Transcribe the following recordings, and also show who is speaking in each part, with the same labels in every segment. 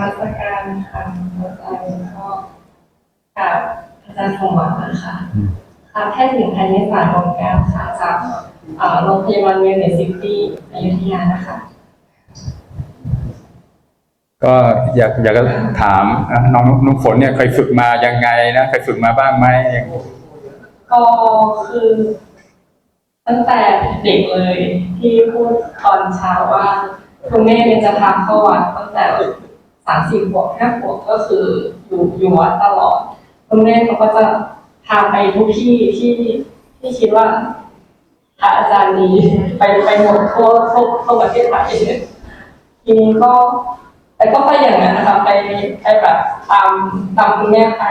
Speaker 1: มัสการค่ะอาจารย์ก็กับอาจารย์สมหวังนะคะค่ะแพทย์หญิงธัญญศาสตร์วงแก้วค่ะจากเอ่อโรงพยาบาลเวลเนสซิตี้อยุธยานะคะ
Speaker 2: ก็อยากอยากจะถามอะน้องน้องฝนเนี่ยเคยฝึกมายังไงนะเคยฝึกมาบ้างไหม
Speaker 1: ก็คือตั้งแต่เด็กเลยที่พูดตอนเช้าว่าคุณแม่เนี่ยจะพาเข้าวัดตั้งแต่ สามสี่ขวบห้าขวบก็คืออยู่อยู่วัดตลอดคุณแม่เขาก็จะพาไปทุกที่ที่ที่คิดว่าพระอาจารย์ดีไปไปหมดทั่วทั่วทั่วประเทศไทยทีนี้ก็แต่ก็ไปอย่างนั้นนะคะไปไปแบบตามตามคุณแม่ไป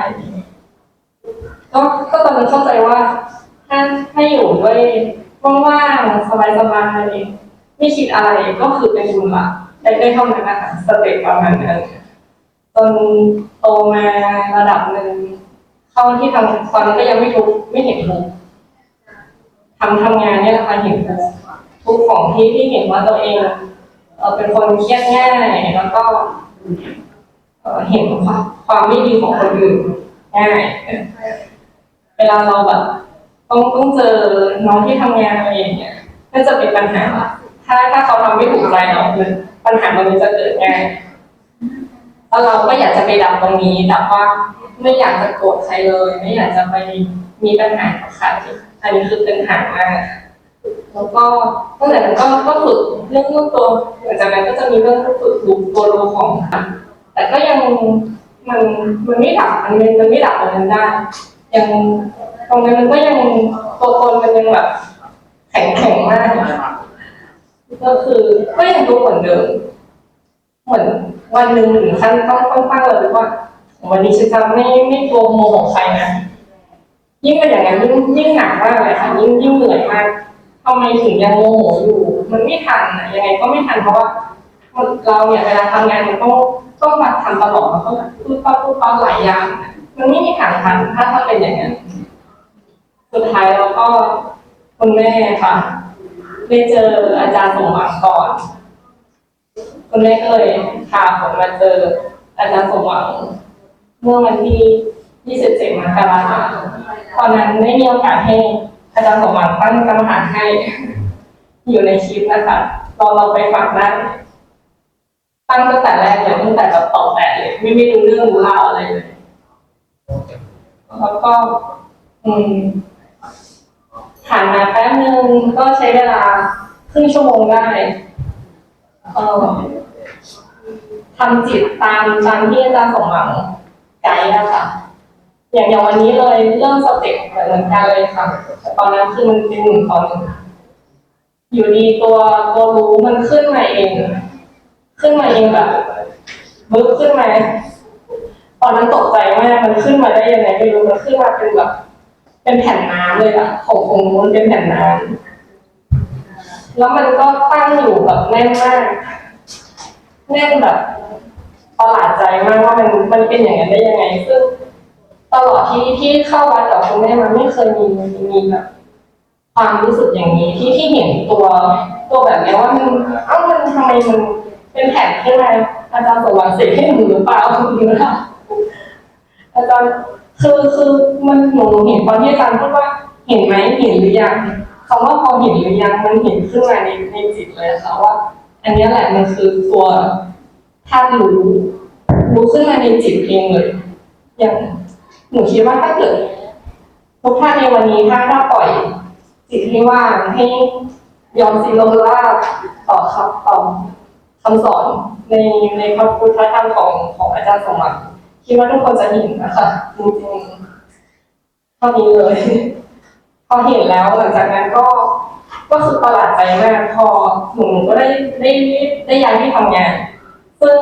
Speaker 1: ก็ก็ตอนนั้นเข้าใจว่าถ้าถ้าอยู่ด้วยว่างๆสบายๆไม่คิดอะไรก็คือเป็นบุญละ ได้ได้เท่านั้นนะคะสเต็ปประมาณนั้นจนโตมาระดับหนึ่งเข้าที่ทำตอนนั้ก็ยังไม่ทุกไม่เห็นทุกทำทำงานเนี่ยแหละคะเห็นทุกข์ทุกของที่ที่เห็นว่าตัวเองเป็นคนเครียดง่ายแล้วก็เห็นความความไม่ดีของคนอื่นง่ายเวลาเราแบบต้องต้องเจอน้องที่ทำงานอะไรอย่างเงี้ยก็จะเป็นปัญหาถ้าถ้าเขาทำไม่ถูกใจเราคือ ปัญหามันจะเกิดไง่ายแล้วเราก็อยากจะไปดับตรงนี้แต่ว่าไม่อยากจะโกรธใครเลย ไม่อยากจะไปมีปัญหากับใครอันนี้คือเป็นปัญหามากแล้วก็ตั้งแต่นั้นก็ก็ฝึกเรื่องรื่องตัวหลังจากนั้นก็จะมีเรื่องฝึกดูตัวรูของแต่ก็ยังมันมันไม่ดับมันมันมันไม่ดับตรงนั้นได้ ยังตรงนั้นมันก็ยังตัวตนมันยังแบบแข็งแข็งมาก ก็คือก็ยังดูเหมือนเดิม เหมือนวันหนึ่งถึงขั้นต้องต้องตั้งเลยว่า วันนี้ฉันจะไม่ไม่โกงโมโหใครนะยิ่งเป็นอย่างนั้นยิ่งยิ่งหนักมากเลยค่ะยิ่งยิ่งเหนื่อยมากทำไมถึงยังโมโหอยู่ มันไม่ทันอะยังไงก็ไม่ทันเพราะว่าเราเนี่ยเวลาทำงานมันต้องต้องมาทำตลอดมันต้องพูดป้าพูดป้าหลายอย่างมันไม่มีทางทันถ้าถ้าเป็นอย่างนั้นสุดท้ายเราก็คุณแม่ค่ะ ได้เจออาจารย์สมหวังก่อน คุณแม่ก็เลยพาผมมาเจออาจารย์สมหวังเมื่อวันที่ 27 มกราคมตอนนั้นได้มีโอกาสให้อาจารย์สมหวังตั้งกรรมฐานให้ อยู่ในคลิปนะคะลองเราไปฟังได้ตั้งตั้งแต่แรกเลยตั้งแต่แบบตอบแปดเลยไม่ไม่รู้เรื่องรู้ราวอะไรเลย แล้วก็ อืม ผ่านมาแป๊บนึงก็ใช้เวลาครึ่งชั่วโมงได้เออทำจิตตามตามที่อาจารย์สมหวังไกด์อะค่ะ อย่างอย่างวันนี้เลยเริ่มสเต็ปเหมือนกันเลยค่ะแต่ตอนนั้นคือมันเป็นหนึ่งตอนอยู่ดีตัวตัวรู้มันขึ้นมาเอง ขึ้นมาเองแบบบึ๊บขึ้นมาตอนนั้นตกใจมากมันขึ้นมาได้ยังไงไม่รู้มันขึ้นมาเป็นแบบ เป็นแผ่นน้ำเลยอะของของนู้นเป็นแผ่นน้ำแล้วมันก็ตั้งอยู่แบบแน่นมากแน่นแบบประหลาดใจมากว่ามันมันเป็นอย่างนั้นได้ยังไง ซึ่งตลอดที่ที่เข้าวัดกับคุณแม่มันไม่เคยมีมีแบบความรู้สึกอย่างนี้ที่ที่เห็นตัวตัวแบบนี้ว่ามันเอ้ามันทำไมมันเป็นแผ่นขึ้นมาอาจารย์สมหวังเสกให้หนูหรือเปล่าหรือเปล่าอาจารย์ คือคือมันหนูเห็นตอนที่อาจารย์พูดว่าเห็นไหมเห็นหรือยังคำว่าพอเห็นหรือยังมันเห็นขึ้นมาในในจิตเลยค่ะว่า อันนี้แหละมันคือตัวธาตุรู้รู้ขึ้นมาในจิตเองเลย อย่างหนูคิดว่าถ้าเกิดทุกท่านในวันนี้ถ้าถ้าปล่อย จิตให้ว่างให้ยอมสิโลราต่อครับต่อคำสอนในในพระพุทธธรรมของของอาจารย์สมหวัง คิดว่าทุกคนจะเห็นนะคะจริงๆเท่านี้เลย พอเห็นแล้วหลังจากนั้นก็ก็คือประหลาดใจมากพอหนูก็ได้ได้ได้ย้ายที่ทำงาน ซึ่ง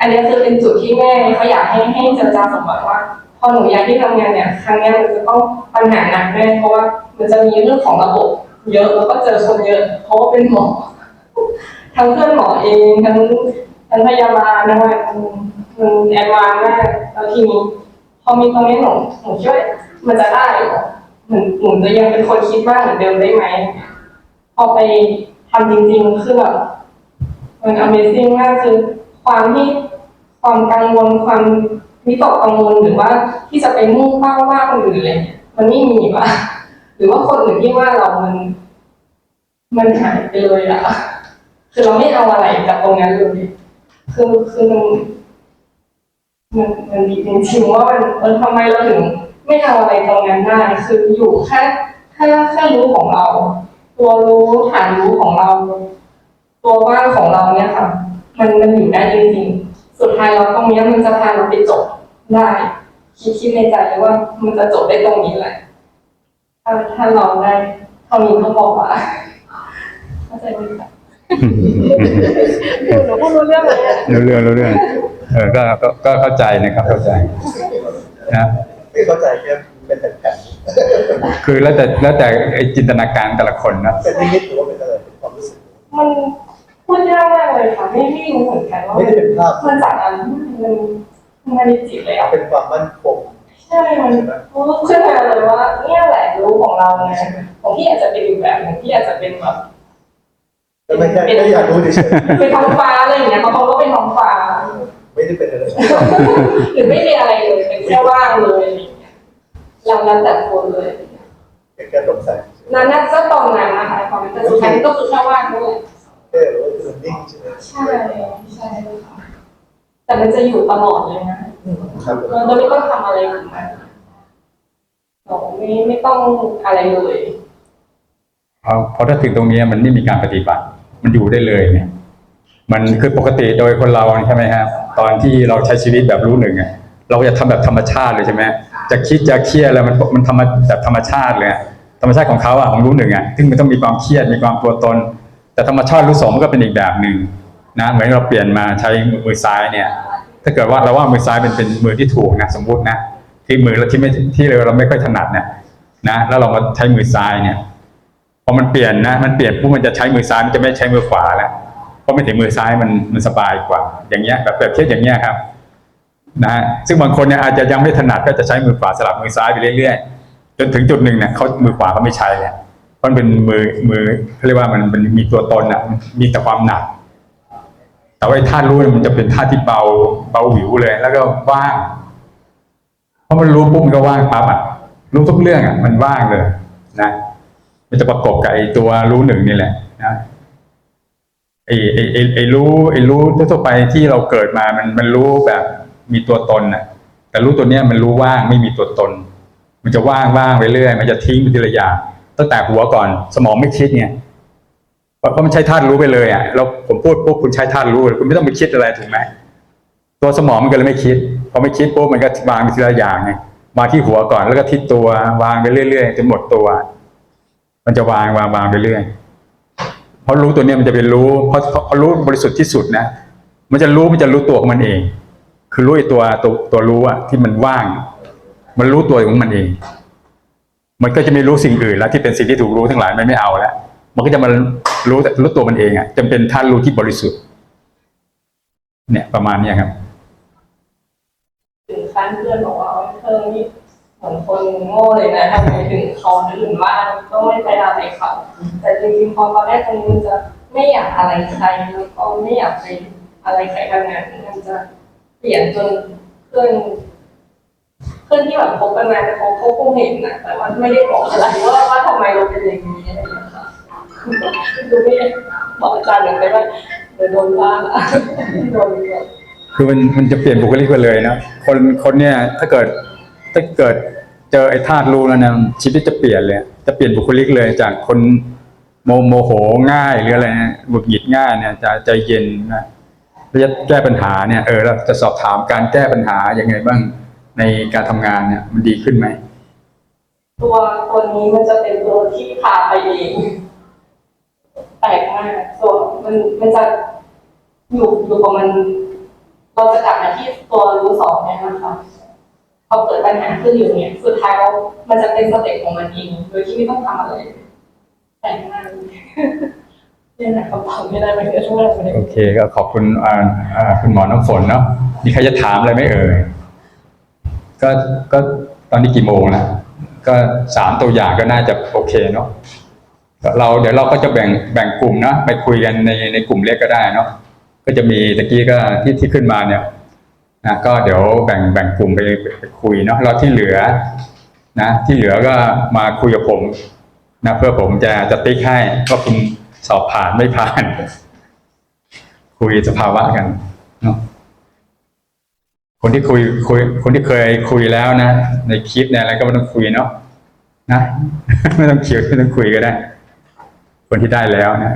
Speaker 1: อันนี้คือเป็นจุดที่แม่เขาอยากให้ให้เจอจาสมบัติว่า พอหนูย้ายที่ทำงานเนี่ยครั้งเนี้ยมันจะต้องปัญหาหนักแน่เพราะว่ามันจะมีเรื่องของระบบ เยอะแล้วก็เจอคนเยอะ เพราะว่าเป็นหมอทั้งเพื่อนหมอเองทั้งทั้งพยาบาลนะคะมัน มันแอดวานซ์มากแล้วทีนี้พอมีตรงนี้หนูหนูคิดว่ามันจะได้เหรอหมือนหนูจะยังเป็นคนคิดว่าเหมือนเดิมได้ไหมพอไปทำจริงๆคือแบบมัน Amazing มากคือความที่ความกังวลความวิตกกังวลหรือว่าที่จะไปมุ่งเป้าว่าคนอื่นอะไรเนี่ยมันไม่มีว่ะหรือว่าคนอื่นที่ว่าเรามัน มันหายไปเลยอะคือเราไม่เอาอะไรจากตรงนั้นเลยคือคือมัน มันมันดีจริงๆว่ามันเออทำไมเราถึงไม่เอาอะไรตรงนั้นได้คืออยู่แค่แค่แค่รู้ของเรา ตัวรู้ฐานรู้ของเรา ตัวว่างของเราเนี่ยค่ะ มันมันอยู่ได้จริงๆ สุดท้ายเราตรงเนี้ยมันจะพาเราไปจบได้คิดคิดในใจเลยว่ามันจะจบได้ตรงนี้แหละถ้าถ้าเราได้เท่านี้ก็บอกว่าเข้าใจไหมคะหนูพูดรู้เรื่องไหมอะ
Speaker 2: รู้เรื่องรู้เรื่อง เออก็ก็ก็เข้าใจนะครับเข้าใจนะ
Speaker 3: ไม่เข้าใจแค่เป็นแผ่น
Speaker 2: คือแล้วแต่แล้วแต่ไอจินตนาการแต่ละคนนะ
Speaker 3: ๆเป็นนิมิตหรือว่าเป็นอะไรเป็นความรู้สึก
Speaker 1: มันพูดยากมากเลยค่ะไม่ไม่รู้เหมือนกันว่า
Speaker 3: ไม่ได้เป็นภาพ
Speaker 1: มันจากอะไรมันมันในจิตเลยอะ
Speaker 3: เป็นความมั่นคง
Speaker 1: ใช่มันรู้ขึ้นมาเลยว่าเนี่ยแหละรู้ของเราไงของพี่อาจจะเป็นอีกแบบของพี่อาจจะเป็นแบบ
Speaker 3: แล้วไม่ใช่ไม่อยากรู้เฉย
Speaker 1: เป็นท้องฟ้าอะไรอย่างเงี้ยบางคนก็เป็นท้องฟ้า
Speaker 3: ๆ ไม่ได้เป็นอะไร
Speaker 1: หรือไม่มีอะไรเลยเป็นแค่ว่างเลยเราแล้วแต่คนเลย
Speaker 3: เป็นแค่สงสัย
Speaker 1: นั่นน่าจะตอนนั้นนะคะความเป็นแต่สุดท้ายก็คือแค่ว่างด้วย
Speaker 3: แค่รู้ว่าคือนิ่งใช่ไหม
Speaker 1: ใช่ใช่ค่ะแต่มันจะอยู่ตลอดเลยนะ
Speaker 3: ครับ
Speaker 1: เราไม่ต้องทำอะไรกับมันเราไม่ไม่ต้องอะไรเลย
Speaker 2: เพราะเพราะถ้าถึงตรงนี้มันไม่มีการปฏิบัติ มันอยู่ได้เลยเนี่ย มันคือปกติโดยคนเราใช่ไหมครับ ตอนที่เราใช้ชีวิตแบบรู้หนึ่งอะเราจะทำแบบธรรมชาติเลยใช่ไหมจะคิดจะเครียดอะไรมันมันทำมแบบธรรมชาติเลยธรรมชาติของเขาอะของรู้หนึ่งอะซึ่งมันต้องมีความเครียดมีความตัวตน แต่ธรรมชาติรู้สองมันก็เป็นอีกแบบหนึ่งนะเหมือนเราเปลี่ยนมาใช้มือซ้ายเนี่ย ถ้าเกิดว่าเราว่ามือซ้ายเป็นเป็นมือที่ถูกนะสมมตินะที่มือเราที่ไม่ที่เราไม่ค่อยถนัดเนี่ยนะแล้วเรามาใช้มือซ้ายเนี่ยพอมันเปลี่ยนนะ มันเปลี่ยนปุ๊บมันจะใช้มือซ้ายมันจะไม่ใช้มือขวาแล้ว เพราะไม่ถึงมือซ้ายมันมันสบายกว่า อย่างเงี้ยแบบแบบเทียบอย่างเงี้ยครับนะฮะซึ่งบางคนเนี่ยอาจจะยังไม่ถนัดก็จะใช้มือขวาสลับมือซ้ายไปเรื่อยๆจนถึงจุดหนึ่งเนี่ยเขามือขวาเขาไม่ใช้แล้วเพราะมันเป็นมือมือเขาเรียกว่ามันมันมีตัวตนอะมีแต่ความหนัก แต่ว่าท่ารู้มันจะเป็นท่าที่เบาเบาหวิวเลย แล้วก็ว่างเพราะมันรู้ปุ๊บมันก็ว่างปั๊บอะรู้ทุกเรื่องอะมันว่างเลยนะ มันจะประกบกับไอ้ตัวรู้หนึ่งนี่แหละนะ ไอ้ไอ้ไอ้ไอ้รู้ไอ้รู้ทั่วไปที่เราเกิดมามันมันรู้แบบมีตัวตนน่ะ แต่รู้ตัวเนี้ยมันรู้ว่างไม่มีตัวตน มันจะว่างว่างไปเรื่อย มันจะทิ้งไปทีละอย่างตั้งแต่หัวก่อน สมองไม่คิดเพราะเพราะมันใช้ธาตุรู้ไปเลยอะเราผมพูดปุ๊บคุณใช้ธาตุรู้คุณไม่ต้องไปคิดอะไรถูกไหมตัวสมองมันก็เลยไม่คิดพอไม่คิดปุ๊บมันก็วางไปทีละอย่างไงมาที่หัวก่อนแล้วก็ที่ตัววางไปเรื่อยๆจนหมดตัว มันจะวางวางวางไปเรื่อย เพราะรู้ตัวเนี้ยมันจะเป็นรู้เพราะเพราะรู้บริสุทธิ์ที่สุดนะ มันจะรู้มันจะรู้ตัวของมันเอง คือรู้ไอ้ตัวตัวตัวรู้อะที่มันว่าง มันรู้ตัวของมันเอง มันก็จะไม่รู้สิ่งอื่นแล้วที่เป็นสิ่งที่ถูกรู้ทั้งหลายมันไม่เอาแล้วมันก็จะมารู้แต่รู้ตัวมันเองอะจำเป็นท่านรู้ที่บริสุทธิ์ เนี่ยประมาณเนี้ยครับ
Speaker 1: ถึงขั้นเพื่อนบอกว่าเธอนี่ มือนคนโง่เลยนะทำไมถึงเขาอื่นว่าก็ไม่ไปอะไรเขาแต่จริงๆพอตอนแรกตรงนี้มันจะไม่อยากอะไรใครแล้วก็ไม่อยากไปอะไรใครทั้งนั้นมันจะเปลี่ยนจนเพื่อนเพื่อนที่แบบคบกันมาเขาเขาคงเห็นนะแต่ว่าไม่ได้บอกอะไรว่าว่าทำไมเราเป็นอย่างนี้อะไรอย่างเงี้ยค่ะดูไม่บอกอาจารย์อย่างไรว่าเดี๋ยวโดนว่าละโดนแบบ
Speaker 2: คือมันมันจะเปลี่ยนบุคลิกไปเลยนะคนคนเนี่ยถ้าเกิดถ้าเกิด เจอไอ้ธาตุรู้แล้วนะชีวิตจะเปลี่ยนเลย จะเปลี่ยนบุคลิกเลยจากคนโมโมโหง่ายหรืออะไรนะหงุดหงิดง่ายเนี่ยจะใจเย็นนะแล้วจะแก้ปัญหาเนี่ยเออเราจะสอบถามการแก้ปัญหายังไงบ้างในการทำงานเนี่ย มันดีขึ้นไหม
Speaker 1: ตัวตัวนี้มันจะเป็นตัวที่พาไปเองแปลกมากส่วนมันมันจะอยู่อยู่กับมันเราจะกลับมาที่ตัวรู้สองเนี่ยนะคะ พอเกิดปัญหาขึ้นอยู่เนี่ย สุดท้ายแล้วมันจะเป็นสเต็ปของมันเองโดยที่ไม่ต้องทำอะไรแปลกมากเนี่ยนะคำตอบไม่ได้ม่ได้ช่วยอะไรไม่ได้
Speaker 2: โอเคก็ขอบคุณคุณหมอน้ำฝนเนาะมีใครจะถามอะไรไหมเอ่ยก็ก็ตอนนี้กี่โมงแล้วก็สามตัวอย่างก็น่าจะโอเคเนาะเราเดี๋ยวเราก็จะแบ่งแบ่งกลุ่มนะไปคุยกันในในกลุ่มเล็กก็ได้เนาะก็จะมีตะกี้ก็ที่ที่ขึ้นมาเนี่ย นะก็เดี๋ยวแบ่งแบ่งกลุ่มไปไปคุยเนาะแล้วที่เหลือนะที่เหลือก็มาคุยกับผมนะเพื่อผมจะจะติ๊กให้ว่าคุณสอบผ่านไม่ผ่าน คุยสภาวะกันเนาะคนที่คุยคุย คนที่เคยคุยแล้วนะ ในคลิปในอะไรก็ไม่ต้องคุยเนาะนะ ไม่ต้องเขียวไม่ต้องคุยก็ได้ คนที่ได้แล้วนะ